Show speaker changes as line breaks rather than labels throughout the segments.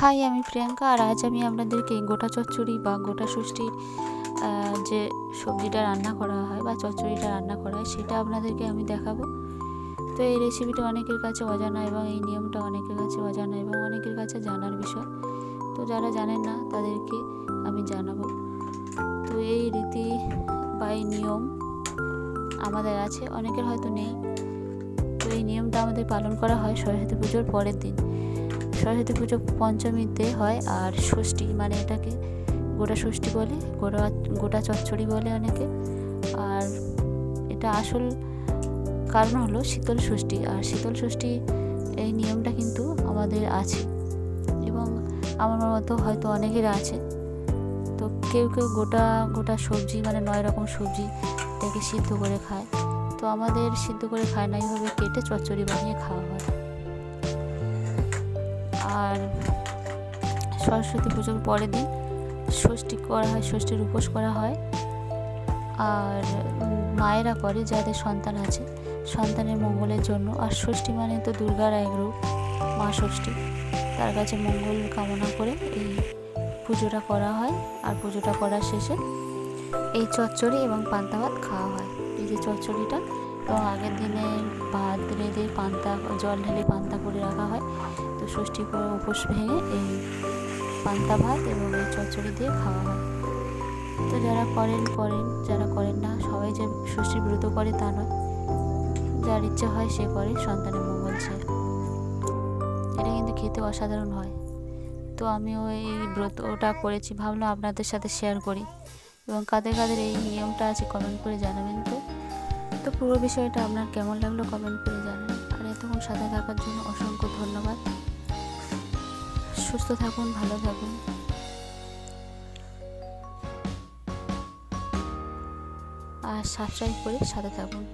High, আমি প্রিয়াঙ্কা। আর আজ আমি আপনাদেরকে গোটা চচ্চড়ি বা গোটা ষষ্ঠীর যে সবজিটা রান্না করা হয় বা চচ্চড়িটা রান্না করা হয়, সেটা আপনাদেরকে আমি দেখাবো। তো এই রেসিপিটা অনেকের কাছে অজানা এবং এই নিয়মটা অনেকের কাছে অজানা এবং অনেকের কাছে জানার বিষয়। তো যারা জানেন না, তাদেরকে আমি জানাব। তো এই রীতি বা এই নিয়ম আমাদের আছে, অনেকের হয়তো নেই। তো এই নিয়মটা আমাদের পালন করা হয় সরস্বতী পুজোর পরের দিন। সরস্বতী পুজো পঞ্চমীতে হয় আর ষষ্ঠী মানে এটাকে গোটা ষষ্ঠী বলে, গোটা গোটা চচ্চড়ি বলে অনেকে। আর এটা আসল কারণ হলো শীতল ষষ্ঠী, আর শীতল ষষ্ঠী এই নিয়মটা কিন্তু আমাদের আছে। এবং আমার মতো হয়তো অনেকের আছে। তো কেউ কেউ গোটা গোটা সবজি মানে নয় রকম সবজি এটাকে সিদ্ধ করে খায়। তো আমাদের সিদ্ধ করে খায় না, এইভাবে কেটে চচ্চড়ি বানিয়ে খাওয়া হয়। আর সরস্বতী পুজোর পরের দিন ষষ্ঠী করা হয়, ষষ্ঠীর উপোস করা হয়। আর মায়েরা করে, যাদের সন্তান আছে, সন্তানের মঙ্গলের জন্য। আর ষষ্ঠী মানে তো দুর্গার এক রূপ, মা ষষ্ঠী। তার কাছে মঙ্গল কামনা করে এই পুজোটা করা হয়। আর পুজোটা করার শেষে এই চচ্চড়ি এবং পান্তা ভাত খাওয়া হয়। এই যে চচ্চড়িটা এবং আগের দিনে ভাত রেঁধে পান্তা, জল ঢেলে পান্তা করে রাখা হয়। তো ষষ্ঠী করে উপোস ভেঙে এই পান্তা ভাত এবং এই চচ্চড়ি দিয়ে খাওয়া হয়। তো যারা করেন করেন, যারা করেন না, সবাই যে ষষ্ঠী ব্রত করে তা নয়। যার ইচ্ছা হয় সে করে, সন্তানের মঙ্গল চেয়ে এটা কিন্তু খেতে অসাধারণ হয়। তো আমিও এই ব্রতটা করেছি, ভাবলাম আপনাদের সাথে শেয়ার করি। এবং কাদের কাদের এই নিয়মটা আছে কমেন্ট করে জানাবেন তো। তো পুরো বিষয়টা আপনার কেমন লাগল কমেন্ট করে জানাবেন আর এতক্ষণ সাথে থাকার জন্য অসংখ্য ধন্যবাদ। সুস্থ থাকুন, ভালো থাকুন। আর সাবস্ক্রাইব করে সাথে থাকুন।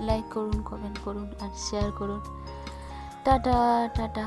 লাইক করুন কমেন্ট করুন, আর শেয়ার করুন। Tata tata.